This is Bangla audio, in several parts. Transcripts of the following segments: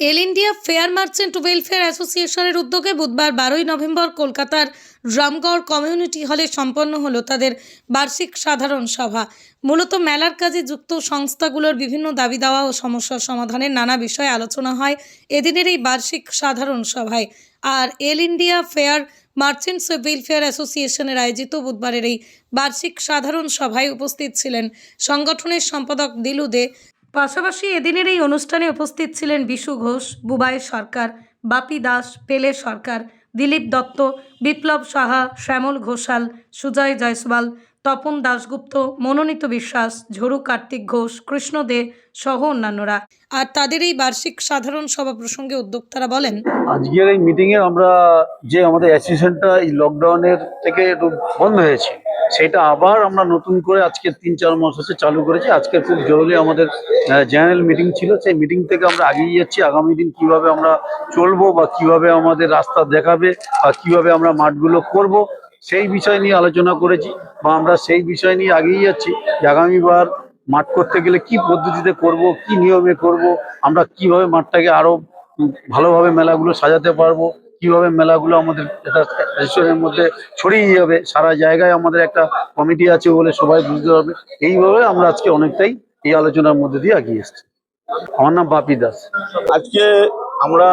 All India fair merchant welfare অ্যাসোসিয়েশনের উদ্যোগে বুধবার বারোই নভেম্বর কলকাতার রামগড় কমিউনিটি হলে সম্পন্ন হলো তাদের বার্ষিক সাধারণ সভা। মূলত মেলার কাজে যুক্ত সংস্থাগুলোর বিভিন্ন দাবি দাওয়া ও সমস্যার সমাধানের নানা বিষয়ে আলোচনা হয় এদিনের এই বার্ষিক সাধারণ সভায়। আর all India fair merchants welfare অ্যাসোসিয়েশনের আয়োজিত বুধবারের এই বার্ষিক সাধারণ সভায় উপস্থিত ছিলেন সংগঠনের সম্পাদক দিলু দে পাশাপাশি এদিনের এই অনুষ্ঠানে উপস্থিত ছিলেন বিশু ঘোষ, বুবাই সরকার, বাপি দাস, পেলে সরকার, দিলীপ দত্ত, বিপ্লব সাহা, শ্যামল ঘোষাল, সুজয় জয়সওয়াল, তপন দাশগুপ্ত, মনোনীত বিশ্বাস, ঝরু কার্তিক ঘোষ, কৃষ্ণ দে সহ অন্যান্যরা। আর তাদের এই বার্ষিক সাধারণ সভা প্রসঙ্গে উদ্যোক্তারা বলেন, আজকের এই মিটিংয়ে আমরা যে আমাদের অ্যাসোসিয়েশনটা এই লকডাউনের থেকে একটু বন্ধ হয়েছে। সেটা আবার আমরা নতুন করে আজকে তিন চার মাস হচ্ছে চালু করেছি। আজকে খুব জরুরি আমাদের জেনারেল মিটিং ছিল। সেই মিটিং থেকে আমরা এগিয়ে যাচ্ছি। আগামী দিন কীভাবে আমরা চলবো বা কীভাবে আমাদের রাস্তা দেখাবে বা কীভাবে আমরা মাঠগুলো করব, সেই বিষয় নিয়ে আলোচনা করেছি বা আমরা সেই বিষয় নিয়ে এগিয়ে যাচ্ছি যে আগামীবার মাঠ করতে গেলে কি পদ্ধতিতে করব, কি নিয়মে করব, আমরা কীভাবে মাঠটাকে আরও ভালোভাবে মেলাগুলো সাজাতে পারব কীভাবে মেলাগুলো আমাদের রেস্টুরেন্টের মধ্যে ছড়িয়ে যাবে, সারা জায়গায় আমাদের একটা কমিটি আছে বলে সবাই বুঝতে পারবে। এইভাবে আমরা আজকে অনেকটাই এই আলোচনার মধ্যে দিয়ে এগিয়ে এসেছি। আমার নাম বাপি দাস। আজকে আমরা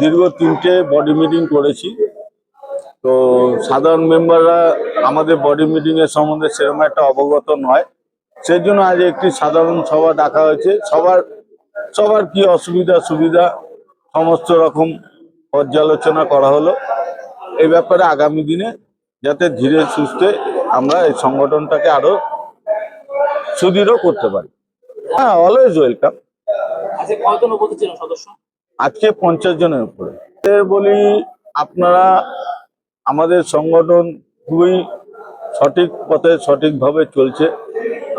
দীর্ঘ তিনটে বডি মিটিং করেছি। তো সাধারণ মেম্বাররা আমাদের বডি মিটিং এর সম্বন্ধে সেরকম একটা অবগত নয়। সেই জন্য আজ একটি সাধারণ সভা ডাকা হয়েছে। সবার সবার কি অসুবিধা সুবিধা সমস্ত রকম পর্যালোচনা করা হলো। এই ব্যাপারে আগামী দিনে যাতে ধীরে সুস্থে আমরা এই সংগঠনটাকে আরও সুদৃঢ় করতে পারি। হ্যাঁ অলওয়েজ ওয়েলকাম আজকে পঞ্চাশ জনের উপরে। বলি আপনারা আমাদের সংগঠন খুবই সঠিক পথে সঠিকভাবে চলছে।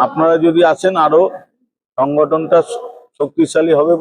আপনারা যদি আসেন আরও সংগঠনটা শক্তিশালী হবে